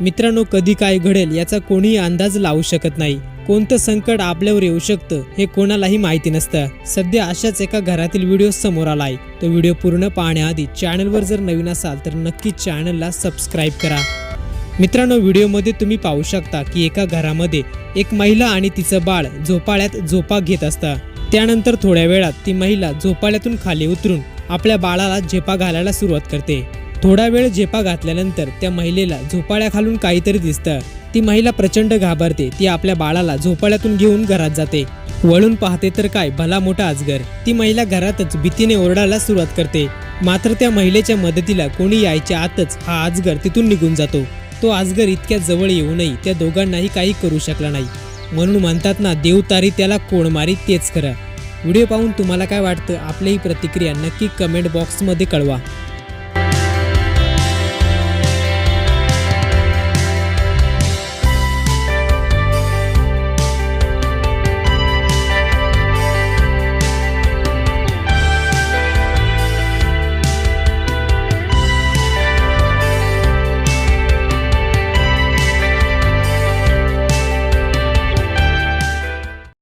मित्रांनो कधी काय घडेल याचा कोणीही अंदाज लावू शकत नाही. कोणतं संकट आपल्यावर येऊ शकतं हे कोणालाही माहिती नसतं. सध्या अशाच एका घरातील व्हिडिओ समोर आलाय. तो व्हिडिओ पूर्ण पाहण्याआधी चॅनलवर जर नवीन असाल तर नक्की चॅनलला सबस्क्राईब करा. मित्रांनो व्हिडिओमध्ये तुम्ही पाहू शकता की एका घरामध्ये एक महिला आणि तिचं बाळ झोपाळ्यात झोपा घेत असतं. त्यानंतर थोड्या वेळात ती महिला झोपाळ्यातून खाली उतरून आपल्या बाळाला झेपा घालायला सुरुवात करते. थोडा वेळ झेपा घातल्यानंतर त्या महिलेला झोपाळ्याखालून काहीतरी दिसतं. ती महिला प्रचंड घाबरते. ती आपल्या बाळाला झोपाळ्यातून घेऊन घरात जाते. वळून पाहते तर काय भला मोठा अजगर. ती महिला घरातच भीतीने ओरडायला सुरुवात करते. मात्र त्या महिलेच्या मदतीला कोणी यायच्या आतच हा अजगर तिथून निघून जातो. तो अजगर इतक्या जवळ येऊनही त्या दोघांनाही काही करू शकला नाही. म्हणून म्हणतात ना देव तारी त्याला कोण मारी तेच खरं. व्हिडिओ पाहून तुम्हाला काय वाटतं? आपलीही प्रतिक्रिया नक्की कमेंट बॉक्समध्ये कळवा.